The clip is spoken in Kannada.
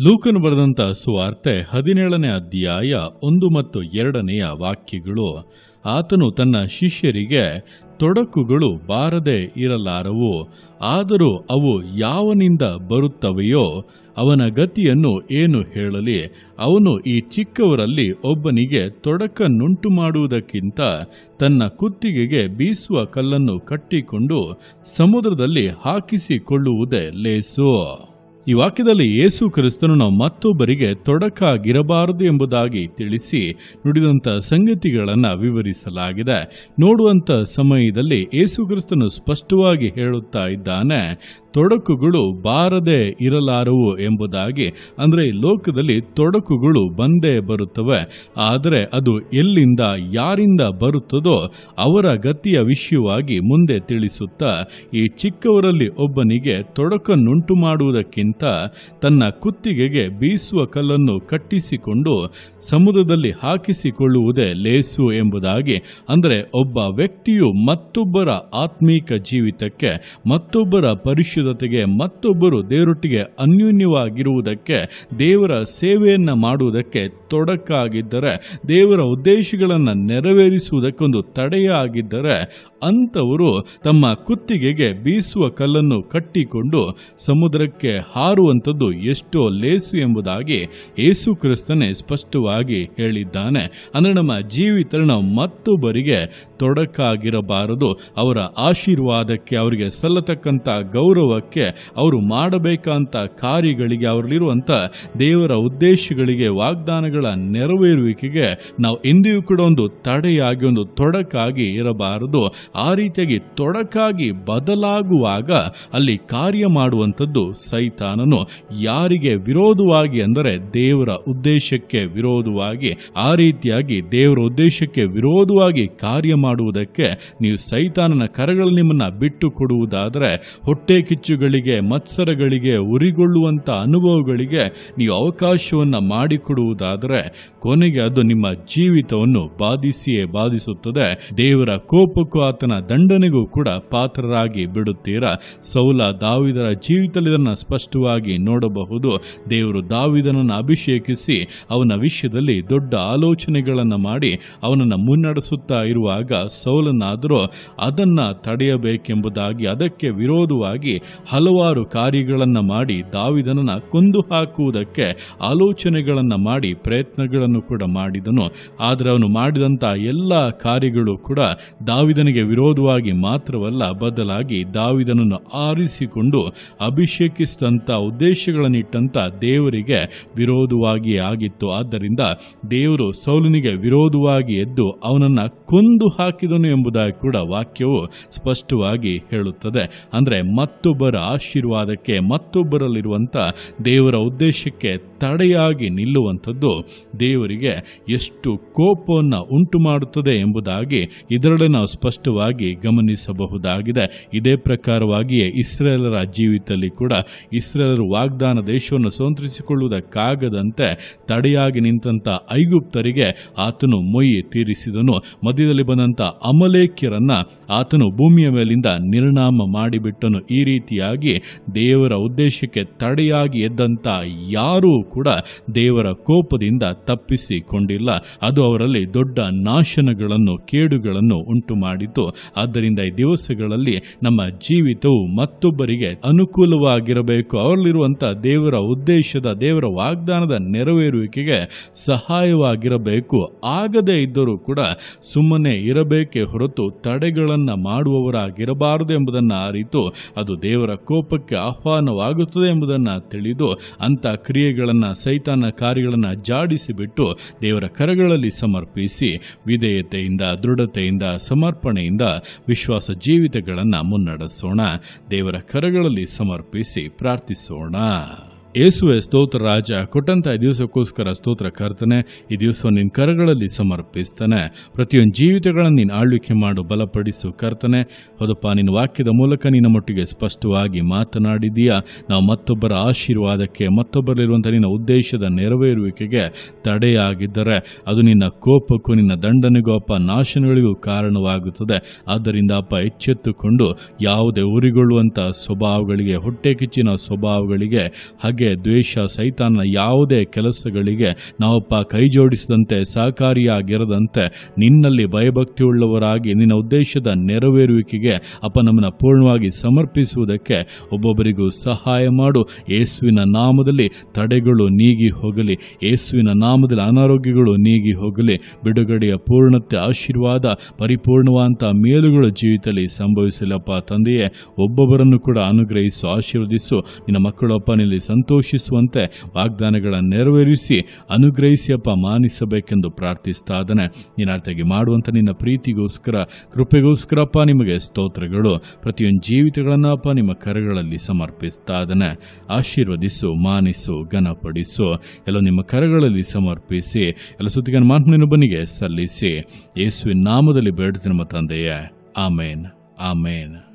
ಲೂಕನು ಬರೆದಂಥ ಸುವಾರ್ತೆ ಹದಿನೇಳನೇ ಅಧ್ಯಾಯ ಒಂದು ಮತ್ತು ಎರಡನೆಯ ವಾಕ್ಯಗಳು. ಆತನು ತನ್ನ ಶಿಷ್ಯರಿಗೆ, ತೊಡಕುಗಳು ಬಾರದೆ ಇರಲಾರವು, ಆದರೂ ಅವು ಯಾವನಿಂದ ಬರುತ್ತವೆಯೋ ಅವನ ಗತಿಯನ್ನು ಏನು ಹೇಳಲಿ, ಅವನು ಈ ಚಿಕ್ಕವರಲ್ಲಿ ಒಬ್ಬನಿಗೆ ತೊಡಕನ್ನುಂಟು ಮಾಡುವುದಕ್ಕಿಂತ ತನ್ನ ಕುತ್ತಿಗೆಗೆ ಬೀಸುವ ಕಲ್ಲನ್ನು ಕಟ್ಟಿಕೊಂಡು ಸಮುದ್ರದಲ್ಲಿ ಹಾಕಿಸಿಕೊಳ್ಳುವುದೇ ಲೇಸು. ಈ ವಾಕ್ಯದಲ್ಲಿ ಯೇಸು ಕ್ರಿಸ್ತನು ನಾವು ಮತ್ತೊಬ್ಬರಿಗೆ ತೊಡಕಾಗಿರಬಾರದು ಎಂಬುದಾಗಿ ತಿಳಿಸಿ ನುಡಿದಂಥ ಸಂಗತಿಗಳನ್ನು ವಿವರಿಸಲಾಗಿದೆ. ನೋಡುವಂಥ ಸಮಯದಲ್ಲಿ ಯೇಸು ಕ್ರಿಸ್ತನು ಸ್ಪಷ್ಟವಾಗಿ ಹೇಳುತ್ತಾ ಇದ್ದಾನೆ ತೊಡಕುಗಳು ಬಾರದೆ ಇರಲಾರವು ಎಂಬುದಾಗಿ, ಅಂದರೆ ಈ ಲೋಕದಲ್ಲಿ ತೊಡಕುಗಳು ಬಂದೇ ಬರುತ್ತವೆ. ಆದರೆ ಅದು ಎಲ್ಲಿಂದ ಯಾರಿಂದ ಬರುತ್ತದೋ ಅವರ ಗತಿಯ ವಿಷಯವಾಗಿ ಮುಂದೆ ತಿಳಿಸುತ್ತಾ, ಈ ಚಿಕ್ಕವರಲ್ಲಿ ಒಬ್ಬನಿಗೆ ತೊಡಕನ್ನುಂಟು ಮಾಡುವುದಕ್ಕಿಂತ ತನ್ನ ಕುತ್ತಿಗೆಗೆ ಬೀಸುವ ಕಲ್ಲನ್ನು ಕಟ್ಟಿಸಿಕೊಂಡು ಸಮುದ್ರದಲ್ಲಿ ಹಾಕಿಸಿಕೊಳ್ಳುವುದೇ ಲೇಸು ಎಂಬುದಾಗಿ, ಅಂದರೆ ಒಬ್ಬ ವ್ಯಕ್ತಿಯು ಮತ್ತೊಬ್ಬರ ಆತ್ಮೀಕ ಜೀವಿತಕ್ಕೆ ಮತ್ತೊಬ್ಬರ ಪರಿಶುದ್ಧತೆಗೆ ಮತ್ತೊಬ್ಬರು ದೇವರೊಟ್ಟಿಗೆ ಅನ್ಯೂನ್ಯವಾಗಿರುವುದಕ್ಕೆ ದೇವರ ಸೇವೆಯನ್ನು ಮಾಡುವುದಕ್ಕೆ ತೊಡಕಾಗಿದ್ದರೆ ದೇವರ ಉದ್ದೇಶಗಳನ್ನು ನೆರವೇರಿಸುವುದಕ್ಕೊಂದು ತಡೆಯಾಗಿದ್ದರೆ ಅಂಥವರು ತಮ್ಮ ಕುತ್ತಿಗೆಗೆ ಬೀಸುವ ಕಲ್ಲನ್ನು ಕಟ್ಟಿಕೊಂಡು ಸಮುದ್ರಕ್ಕೆ ಹಾರುವಂಥದ್ದು ಎಷ್ಟೋ ಲೇಸು ಎಂಬುದಾಗಿ ಯೇಸು ಕ್ರಿಸ್ತನೇ ಸ್ಪಷ್ಟವಾಗಿ ಹೇಳಿದ್ದಾನೆ. ಅಂದರೆ ನಮ್ಮ ಜೀವಿತರಣ ಮತ್ತೊಬ್ಬರಿಗೆ ತೊಡಕಾಗಿರಬಾರದು. ಅವರ ಆಶೀರ್ವಾದಕ್ಕೆ, ಅವರಿಗೆ ಸಲ್ಲತಕ್ಕಂಥ ಗೌರವಕ್ಕೆ, ಅವರು ಮಾಡಬೇಕಂತ ಕಾರ್ಯಗಳಿಗೆ, ಅವರಲ್ಲಿರುವಂಥ ದೇವರ ಉದ್ದೇಶಗಳಿಗೆ, ವಾಗ್ದಾನಗಳ ನೆರವೇರುವಿಕೆಗೆ ನಾವು ಎಂದಿಗೂ ಕೂಡ ಒಂದು ತಡೆಯಾಗಿ, ಒಂದು ತೊಡಕಾಗಿ ಇರಬಾರದು. ಆ ರೀತಿಯಾಗಿ ತೊಡಕಾಗಿ ಬದಲಾಗುವಾಗ ಅಲ್ಲಿ ಕಾರ್ಯ ಮಾಡುವಂಥದ್ದು ಸೈತಾನನು. ಯಾರಿಗೆ ವಿರೋಧವಾಗಿ ಅಂದರೆ ದೇವರ ಉದ್ದೇಶಕ್ಕೆ ವಿರೋಧವಾಗಿ, ಆ ರೀತಿಯಾಗಿ ದೇವರ ಉದ್ದೇಶಕ್ಕೆ ವಿರೋಧವಾಗಿ ಕಾರ್ಯ ಮಾಡುವುದಕ್ಕೆ ನೀವು ಸೈತಾನನ ಕರಗಳು ನಿಮ್ಮನ್ನು ಬಿಟ್ಟು ಕೊಡುವುದಾದರೆ ಹೊಟ್ಟೆ ಕಿಚ್ಚುಗಳಿಗೆ, ಮತ್ಸರಗಳಿಗೆ, ಉರಿಗೊಳ್ಳುವಂಥ ಅನುಭವಗಳಿಗೆ ನೀವು ಅವಕಾಶವನ್ನು ಮಾಡಿಕೊಡುವುದಾದರೆ, ಕೊನೆಗೆ ಅದು ನಿಮ್ಮ ಜೀವಿತವನ್ನು ಬಾಧಿಸಿಯೇ ಬಾಧಿಸುತ್ತದೆ. ದೇವರ ಕೋಪಕ್ಕೂ ಆತನ ದಂಡನೆಗೂ ಕೂಡ ಪಾತ್ರರಾಗಿ ಬಿಡುತ್ತೀರಾ? ಸೌಲ ದಾವಿದರ ಜೀವಿತದಲ್ಲಿ ಇದನ್ನು ಸ್ಪಷ್ಟವಾಗಿ ನೋಡಬಹುದು. ದೇವರು ದಾವಿದನನ್ನು ಅಭಿಷೇಕಿಸಿ ಅವನ ವಿಷಯದಲ್ಲಿ ದೊಡ್ಡ ಆಲೋಚನೆಗಳನ್ನು ಮಾಡಿ ಅವನನ್ನು ಮುನ್ನಡೆಸುತ್ತಾ ಇರುವಾಗ ಸೌಲನಾದರೂ ಅದನ್ನ ತಡೆಯಬೇಕೆಂಬುದಾಗಿ, ಅದಕ್ಕೆ ವಿರೋಧವಾಗಿ ಹಲವಾರು ಕಾರ್ಯಗಳನ್ನು ಮಾಡಿ ದಾವಿದನನ್ನು ಕೊಂದು ಹಾಕುವುದಕ್ಕೆ ಆಲೋಚನೆಗಳನ್ನು ಮಾಡಿ ಪ್ರಯತ್ನಗಳನ್ನು ಕೂಡ ಮಾಡಿದನು. ಆದರೆ ಅವನು ಮಾಡಿದಂಥ ಎಲ್ಲ ಕಾರ್ಯಗಳು ಕೂಡ ದಾವಿದನಿಗೆ ವಿರೋಧವಾಗಿ ಮಾತ್ರವಲ್ಲ, ಬದಲಾಗಿ ದಾವಿದನನ್ನು ಆರಿಸಿಕೊಂಡು ಅಭಿಷೇಕಿಸಿದಂಥ ಉದ್ದೇಶಗಳನ್ನಿಟ್ಟಂಥ ದೇವರಿಗೆ ವಿರೋಧವಾಗಿ ಆಗಿತ್ತು. ಆದ್ದರಿಂದ ದೇವರು ಸೌಲನಿಗೆ ವಿರೋಧವಾಗಿ ಎದ್ದು ಅವನನ್ನು ಕೊಂದು ಹಾಕಿದನು ಎಂಬುದಾಗಿ ಕೂಡ ವಾಕ್ಯವು ಸ್ಪಷ್ಟವಾಗಿ ಹೇಳುತ್ತದೆ. ಅಂದರೆ ಮತ್ತೊಬ್ಬರ ಆಶೀರ್ವಾದಕ್ಕೆ ಮತ್ತೊಬ್ಬರಲ್ಲಿರುವಂಥ ದೇವರ ಉದ್ದೇಶಕ್ಕೆ ತಡೆಯಾಗಿ ನಿಲ್ಲುವಂಥದ್ದು ದೇವರಿಗೆ ಎಷ್ಟು ಕೋಪವನ್ನು ಉಂಟು ಮಾಡುತ್ತದೆ ಎಂಬುದಾಗಿ ಇದರಲ್ಲಿ ನಾವು ಸ್ಪಷ್ಟವಾಗಿ ಗಮನಿಸಬಹುದಾಗಿದೆ. ಇದೇ ಪ್ರಕಾರವಾಗಿಯೇ ಇಸ್ರೇಲರ ಜೀವಿತದಲ್ಲಿ ಕೂಡ ಇಸ್ರೇಲರು ವಾಗ್ದಾನ ದೇಶವನ್ನು ಸ್ವಂತರಿಸಿಕೊಳ್ಳುವುದಕ್ಕಾಗದಂತೆ ತಡೆಯಾಗಿ ನಿಂತಹ ಐಗುಪ್ತರಿಗೆ ಆತನು ಮೊಯಿ ತೀರಿಸಿದನು. ಮಧ್ಯದಲ್ಲಿ ಬಂದಂಥ ಅಮಲೇಕ್ಯರನ್ನು ಆತನು ಭೂಮಿಯ ಮೇಲಿಂದ ನಿರ್ನಾಮ ಮಾಡಿಬಿಟ್ಟನು. ಈ ರೀತಿಯಾಗಿ ದೇವರ ಉದ್ದೇಶಕ್ಕೆ ತಡೆಯಾಗಿ ಎದ್ದಂಥ ಯಾರೂ ಕೂಡ ದೇವರ ಕೋಪದಿಂದ ತಪ್ಪಿಸಿಕೊಂಡಿಲ್ಲ. ಅದು ಅವರಲ್ಲಿ ದೊಡ್ಡ ನಾಶನಗಳನ್ನು, ಕೇಡುಗಳನ್ನು ಉಂಟು ಮಾಡಿತು ಆದ್ದರಿಂದ ಈ ದಿವಸಗಳಲ್ಲಿ ನಮ್ಮ ಜೀವಿತವು ಮತ್ತೊಬ್ಬರಿಗೆ ಅನುಕೂಲವಾಗಿರಬೇಕು. ಅವರಲ್ಲಿರುವಂಥ ದೇವರ ಉದ್ದೇಶದ, ದೇವರ ವಾಗ್ದಾನದ ನೆರವೇರುವಿಕೆಗೆ ಸಹಾಯವಾಗಿರಬೇಕು. ಆಗದೇ ಇದ್ದರೂ ಕೂಡ ಸುಮ್ಮನೆ ಇರಬೇಕೇ ಹೊರತು ತಡೆಗಳನ್ನು ಮಾಡುವವರಾಗಿರಬಾರದು ಎಂಬುದನ್ನು ಅರಿತು, ಅದು ದೇವರ ಕೋಪಕ್ಕೆ ಆಹ್ವಾನವಾಗುತ್ತದೆ ಎಂಬುದನ್ನು ತಿಳಿದು, ಅಂಥ ಕ್ರಿಯೆಗಳನ್ನು ಸೈತಾನ ಕಾರ್ಯಗಳನ್ನು ಜಾಡಿಸಿಬಿಟ್ಟು ದೇವರ ಕರಗಳಲ್ಲಿ ಸಮರ್ಪಿಸಿ ವಿಧೇಯತೆಯಿಂದ, ದೃಢತೆಯಿಂದ, ಸಮರ್ಪಣೆಯಿಂದ ವಿಶ್ವಾಸ ಜೀವಿತಗಳನ್ನು ಮುನ್ನಡೆಸೋಣ. ದೇವರ ಕರಗಳಲ್ಲಿ ಸಮರ್ಪಿಸಿ ಪ್ರಾರ್ಥಿಸೋಣ. ಯೇಸುವೆ ಸ್ತೋತ್ರ ರಾಜ, ಕೊಟ್ಟಂತ ಈ ದಿವಸಕ್ಕೋಸ್ಕರ ಸ್ತೋತ್ರ ಕರ್ತನೆ, ಈ ದಿವಸ ನಿನ್ನ ಕರಗಳಲ್ಲಿ ಸಮರ್ಪಿಸ್ತಾನೆ. ಪ್ರತಿಯೊಂದು ಜೀವಿತಗಳನ್ನು ನೀನು ಆಳ್ವಿಕೆ ಮಾಡು, ಬಲಪಡಿಸು ಕರ್ತನೆ. ಹೌದಪ್ಪ, ನಿನ್ನ ವಾಕ್ಯದ ಮೂಲಕ ನಿನ್ನ ಮಟ್ಟಿಗೆ ಸ್ಪಷ್ಟವಾಗಿ ಮಾತನಾಡಿದೀಯಾ ನಾವು ಮತ್ತೊಬ್ಬರ ಆಶೀರ್ವಾದಕ್ಕೆ, ಮತ್ತೊಬ್ಬರಲ್ಲಿರುವಂಥ ನಿನ್ನ ಉದ್ದೇಶದ ನೆರವೇರುವಿಕೆಗೆ ತಡೆಯಾಗಿದ್ದರೆ ಅದು ನಿನ್ನ ಕೋಪಕ್ಕೂ ನಿನ್ನ ದಂಡನೆಗೂ ಅಪ್ಪ ನಾಶನಗಳಿಗೂ ಕಾರಣವಾಗುತ್ತದೆ. ಆದ್ದರಿಂದ ಅಪ್ಪ, ಎಚ್ಚೆತ್ತುಕೊಂಡು ಯಾವುದೇ ಉರಿಗೊಳ್ಳುವಂಥ ಸ್ವಭಾವಗಳಿಗೆ, ಹೊಟ್ಟೆ ಕಿಚ್ಚಿನ ಸ್ವಭಾವಗಳಿಗೆ ಹಾಗೆ ಹಾಗೆ ದ್ವೇಷ, ಸೈತಾನ ಯಾವುದೇ ಕೆಲಸಗಳಿಗೆ ನಾವಪ್ಪ ಕೈ ಜೋಡಿಸಿದಂತೆ ಸಹಕಾರಿಯಾಗಿರದಂತೆ ನಿನ್ನಲ್ಲಿ ಭಯಭಕ್ತಿಯುಳ್ಳವರಾಗಿ ನಿನ್ನ ಉದ್ದೇಶದ ನೆರವೇರುವಿಕೆಗೆ ಅಪ್ಪ ನಮ್ಮನ್ನು ಪೂರ್ಣವಾಗಿ ಸಮರ್ಪಿಸುವುದಕ್ಕೆ ಒಬ್ಬೊಬ್ಬರಿಗೂ ಸಹಾಯ ಮಾಡು. ಯೇಸುವಿನ ನಾಮದಲ್ಲಿ ತಡೆಗಳು ನೀಗಿ ಹೋಗಲಿ. ಯೇಸುವಿನ ನಾಮದಲ್ಲಿ ಅನಾರೋಗ್ಯಗಳು ನೀಗಿ ಹೋಗಲಿ. ಬಿಡುಗಡೆಯ ಪೂರ್ಣತೆ, ಆಶೀರ್ವಾದ, ಪರಿಪೂರ್ಣವಾದಂಥ ಮೇಲುಗಳ ಜೀವಿತದಲ್ಲಿ ಸಂಭವಿಸಲಪ್ಪ ತಂದೆಯೇ. ಒಬ್ಬೊಬ್ಬರನ್ನು ಕೂಡ ಅನುಗ್ರಹಿಸು, ಆಶೀರ್ವದಿಸು. ನಿನ್ನ ಮಕ್ಕಳು ಅಪ್ಪನಲ್ಲಿ ಸಂತೋಷಿಸುವಂತೆ ವಾಗ್ದಾನಗಳ ನೆರವೇರಿಸಿ ಅನುಗ್ರಹಿಸಿ ಅಪ್ಪ ಮಾನಿಸಬೇಕೆಂದು ಪ್ರಾರ್ಥಿಸ್ತಾ ಇದ್ದಾನೆ. ನಿನ್ನ ಅರ್ಥಗೆ ಮಾಡುವಂಥ ನಿನ್ನ ಪ್ರೀತಿಗೋಸ್ಕರ, ಕೃಪೆಗೋಸ್ಕರಪ್ಪ ನಿಮಗೆ ಸ್ತೋತ್ರಗಳು, ಪ್ರತಿಯೊಂದು ಜೀವಿತಗಳನ್ನು ಅಪ್ಪ ನಿಮ್ಮ ಕರಗಳಲ್ಲಿ ಸಮರ್ಪಿಸ್ತಾ ಇದ್ದಾನೆ. ಆಶೀರ್ವದಿಸು, ಮಾನಿಸು, ಘನಪಡಿಸು. ಎಲ್ಲ ನಿಮ್ಮ ಕರಗಳಲ್ಲಿ ಸಮರ್ಪಿಸಿ, ಎಲ್ಲ ಸುದ್ದಿಗನ ಮಾತನ್ನು ಬನಿಗೆ ಸಲ್ಲಿಸಿ. ಯೇಸುವಿನ ನಾಮದಲ್ಲಿ ಬೇಡ್ತೀನಿ ನಮ್ಮ ತಂದೆಯೇ. ಆಮೇನ್. ಆಮೇನ್.